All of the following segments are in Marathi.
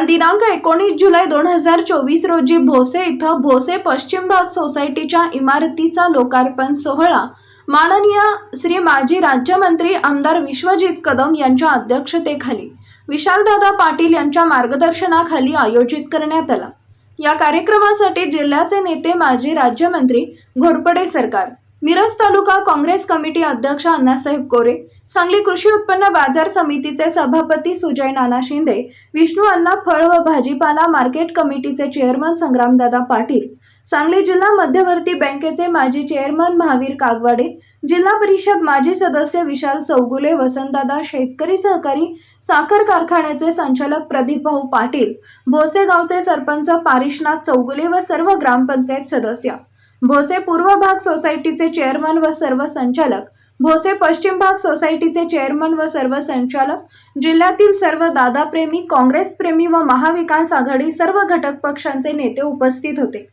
काल दिनांक एकोणीस जुलै दोन हजार चोवीस रोजी भोसे इथं भोसे पश्चिम भाग सोसायटीच्या इमारतीचा लोकार्पण सोहळा. माननीय श्री माजी राज्यमंत्री आमदार विश्वजित कदम यांच्या अध्यक्षतेखाली विशालदादा पाटील यांच्या मार्गदर्शनाखाली आयोजित करण्यात आला. या कार्यक्रमासाठी जिल्ह्याचे नेते माजी राज्यमंत्री घोरपडे सरकार मिरज तालुका काँग्रेस कमिटी अध्यक्ष अण्णासाहेब कोरे सांगली कृषी उत्पन्न बाजार समितीचे सभापती सुजय नाना शिंदे विष्णू अण्णा फळ व भाजीपाला मार्केट कमिटीचे चेअरमन संग्रामदादा पाटील सांगली जिल्हा मध्यवर्ती बँकेचे माजी चेअरमन महावीर कागवाडे जिल्हा परिषद माजी सदस्य विशाल चौगुले वसंतदादा शेतकरी सहकारी साखर कारखान्याचे संचालक प्रदीप भाऊ पाटील भोसेगावचे सरपंच पारिशनाथ चौगुले व सर्व ग्रामपंचायत सदस्य. भोसे पूर्व भाग सोसायटीचे चेअरमन व सर्व संचालक. भोसे पश्चिम भाग सोसायटीचे चेअरमन व सर्व संचालक. जिल्ह्यातील सर्व दादाप्रेमी काँग्रेसप्रेमी व महाविकास आघाडी सर्व घटक पक्षांचे नेते उपस्थित होते.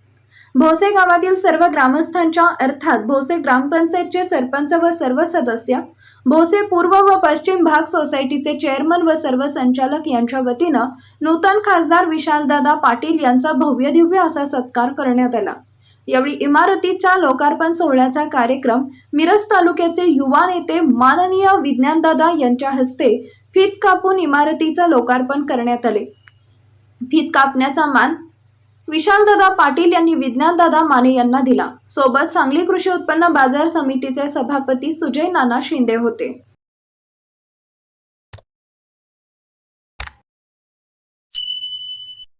भोसे गावातील सर्व ग्रामस्थांच्या अर्थात भोसे ग्रामपंचायतचे सरपंच व सर्व सदस्य भोसे पूर्व व पश्चिम भाग सोसायटीचे चेअरमन व सर्व संचालक यांच्या वतीनं नूतन खासदार विशालदादा पाटील यांचा भव्य दिव्य असा सत्कार करण्यात आला. यावेळी इमारतीच्या लोकार्पण सोहळ्याचा कार्यक्रम मिरज तालुक्याचे युवा नेते माननीय विज्ञानदादा यांच्या हस्ते फीत कापून इमारतीचं लोकार्पण करण्यात आले. फीत कापण्याचा मान विशालदादा पाटील यांनी विज्ञानदादा माने यांना दिला. सोबत सांगली कृषी उत्पन्न बाजार समितीचे सभापती सुजय नाना शिंदे होते.